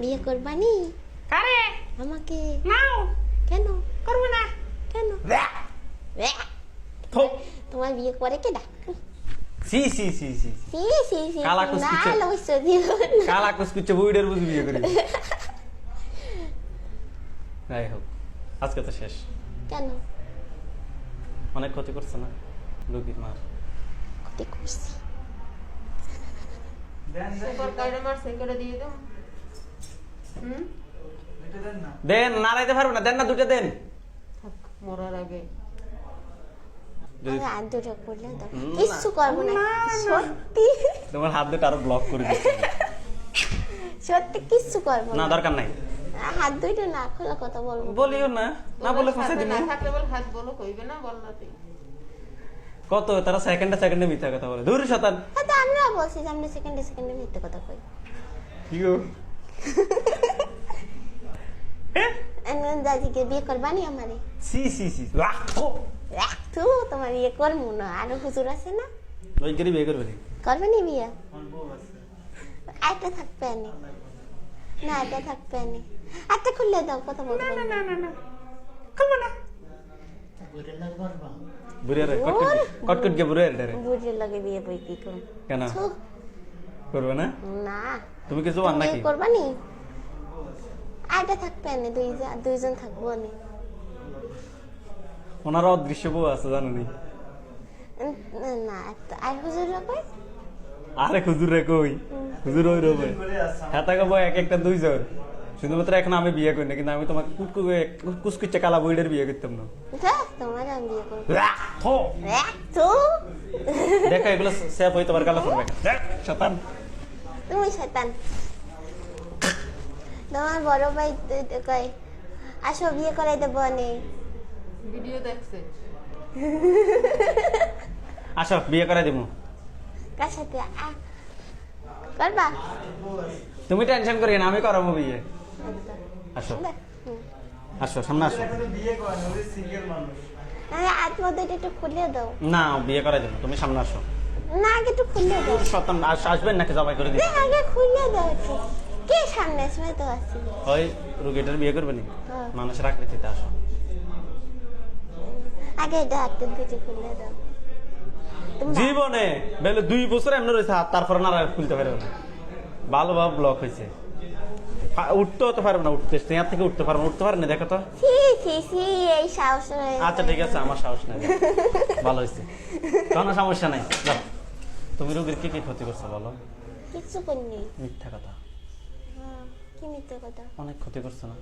বিয়ে করবানি? কারে? আমাকে। নাও। কেন? করব না। কেন? তোমার বিয়ে করে কেডা সি সি সি সি সি। সি সি কালা না কুচকুচে। লইছ কালা কুচকুচে বুইডের বুঝি বিয়ে করে যাই হোক আজকে তো শেষ। কেন? অনেক ক্ষতি করছে না? মার। ক্ষতি করছি। করে দিয়ে দাও। দেন নাড়াইতে পারব না দেন না দুটো দেন। মরার আগে। যদি আমি আর দুটো করলে দাও না। কিচ্ছু করব না সত্যি। তোমার হাত দুটো আরও ব্লক করে সত্যি কিচ্ছু করব না না। দরকার নাই। হাত দুইটা না খোলা কথা বলব। বলিও না না বলে সাথে দিবি। না থাকলে বল হাত বলো কইবে না বললাতে কত তারা সেকেন্ডে সেকেন্ডে মিথ্যা কথা বলে। দূর শতান হ্যাঁ আমরা বলছি আমরা সেকেন্ডে সেকেন্ডে মিথ্যে কথা কই। কি গো দাদিকে বিয়ে করবানি আমারে? সি সি সি আহ, ও তু। তোমার বিয়ে করব না? আরও হুজুর আছে না? ওই করে বিয়ে করবে নি? করবানি বিয়ে? আরেকটা থাকবে আনি না এটা থাকবে আনি আরেকটা খুললে দাও কথা বলব না না না। না খুলবো না। বুড়িয়া রে কটকট গে বুড়িয়া রে বুঝে লাগে। বিয়ে বই কি করুন কেন করবে না? না। তুমি কিছু আন নাকি? করবানি? আরেকটা থাকবে আনি দুইজন দুইজন থাকব আনি ওনার অদৃশ্য বউ আছে জানো নি না তো আর হুজুর কই আরে হুজুর রে কই? হুজুর ওই রবে। হ্যাঁ তাকে এক একটা দুইজন। শুধুমাত্র এখন আমি বিয়ে করি না কিন্তু আমি তোমাকে কুটকু কুচকুচে কালা বইডের বিয়ে করতাম না। যা, তোমার আমি বিয়ে করব। থো। তো দেখো এগুলো সেফ হইতে পারে কালা করবে শতান তুমি শয়তান। তোমার বড় ভাই কয় আসো বিয়ে করাই দেবো নে ভিডিও দেখছে। আসো বিয়ে করে দিব। কার সাথে? আ, করবা? তুমি টেনশন করি না আমি করাবো বিয়ে। আসো। আসো সামনে আসো। আরে হাত মধ্যে একটু খুলে দাও। না বিয়ে করাই দেবো তুমি সামনে আসো। না আগে একটু খুলে দাও। আস- আসবেন নাকি জবাই করে দিই আগে খুলে দাও একটু। কে সামনে সময় তো আছি। ওই রুগীটার বিয়ে করবে নি? হ্যাঁ। মানুষের আকৃতিতে আসো। আগে এটা হাতে খুলে দাও। তুমি জীবনে বেলে দুই বছর এমনি রয়েছে হাত তারপর না খুলতে পারবে না। ভালোভাবে ব্লক হয়েছে। পা- উঠতেও তো পারবে না উঠতে থেকে উঠতে পারবে না উঠতে পারে না দেখো তো। এই সাহস আচ্ছা ঠিক আছে আমার সাহস নাই। ভালো হয়েছে। কোনো সমস্যা নাই। তুমি রোগীর কি কি ক্ষতি করছ বলো? কিচ্ছু করিনি। মিথ্যা কথা। হ্যাঁ, কি মিথ্যে কথা? অনেক ক্ষতি করছ না।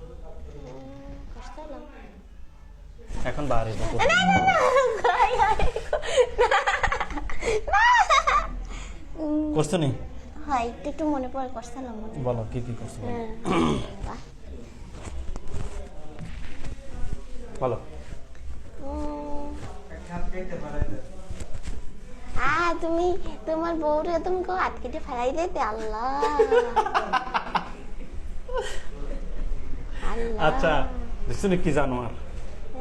উম, এখন বাড়ি যাব করছ নি? হয় একটু একটু মনে পড়ে হলো বলো কি কি করছ? বলো। হ্যাঁ। বলো। আ তুমি তোমার বউরে তুমি কেউ আটকেটে ফেলাই দিতে আল্লাহ। আচ্ছা দেখছ কি জানো আর?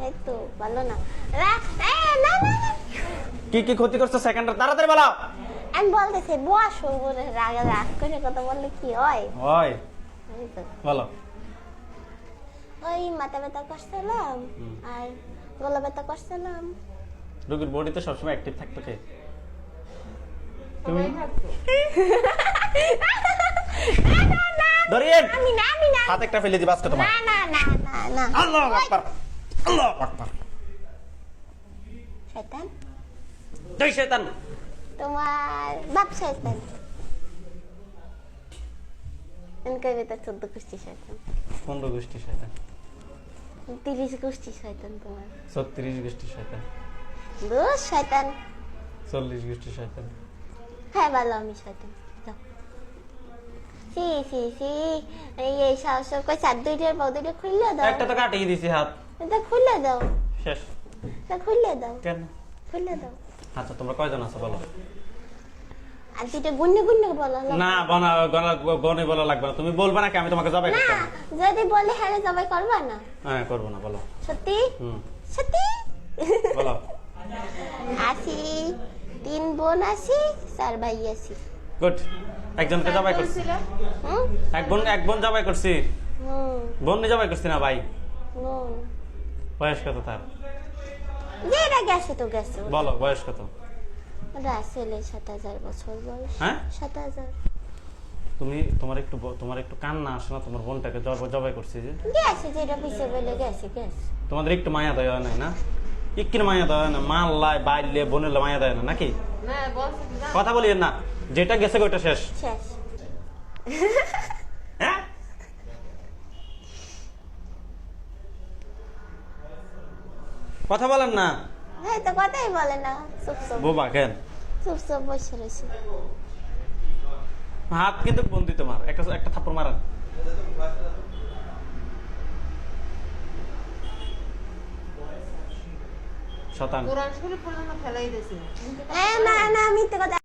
এই তো ভালো না। রা- এ, না না না। কি কি ক্ষতি করছ সেকেন্ডে তাড়াতাড়ি বলো। আমি বলতেছি বসো বলে রাগ রাগ করে কথা বললে কি হয়? তো। বলো। ওই মাথা ব্যথা করছিলাম। আর গলা ব্যথা করছিলাম। রোগীর বডিতে সবসময় অ্যাক্টিভ থাকতো কে? তুমি? দরিয়েন আমি না আমি না। হাত একটা ফেলে দিবা আজকে তোমার। না না না না না। আল্লাহ আকবার আল্লাহ আকবার। শয়তান। জয় শয়তান। তোমার বাপ শয়তান। এনকে ভিতর চোদ্দ গোষ্ঠী শয়তান। পনেরো গোষ্ঠী শয়তান। তিরিশ গোষ্ঠী শয়তান তোমার। ছত্রিশ গোষ্ঠী শয়তান। দোষ শয়তান। চল্লিশ গোষ্ঠী শয়তান। হ্যাঁ ভালো আমি শয়তান। যাও। সি সি সি। এই এই সাহস কই চার দুইটার খুললে দাও। একটা তো কাটিয়ে দিছি হাত। এটা খুললে দাও। শেষ। এটা খুললে দাও। কেন? খুললে দাও। আচ্ছা তোমরা কয়জন আছো বলো? আর দুইটা গুন্নে গুন্নে বলো না বনা গনা- বনে বলা লাগবে না। তুমি বলবা নাকি আমি তোমাকে জবাই না যদি বলে হ্যাঁ জবাই করবা না। হ্যাঁ করব না বলো। সত্যি? হুম। সত্যি? বলো। আসি। তিন বোন আসি চার ভাই আসি। গুড। একজনকে জবাই করছি। এক বোন এক বোন জবাই করছি। বোন জবাই করছি না ভাই। বয়স কত তার? যে গেছে তো গেছে। বলো বয়স কত? ওটা সাত হাজার বছর বয়স। হ্যাঁ? সাত হাজার। তুমি তোমার একটু ব- তোমার একটু কান্না আসে না তোমার বোনটাকে জব- জবাই করছি যে। গেছে যেটা পিছে বলে গেছে গেছে। তোমাদের একটু মায়া দেওয়া হয় নাই না? ইকির মায়া দেওয়া হয় না? মাল্লায় বাইলে বোনেলে মায়া দেয় না নাকি? কথা বলি না। যেটা গেছে ওইটা শেষ। শেষ। হ্যাঁ? কথা বলেন না। হ্যাঁ তো কথাই বলে না। চুপ চুপ। বোবা কেন চুপ চুপ বসে রয়েছে। হাত কিন্তু বন্দি তোমার। একটা একটা থাপ্পড় মারান। শতান। কোরআন শরীফ পর্যন্ত ফেলাই দিয়েছে। না না আমি তো কথা।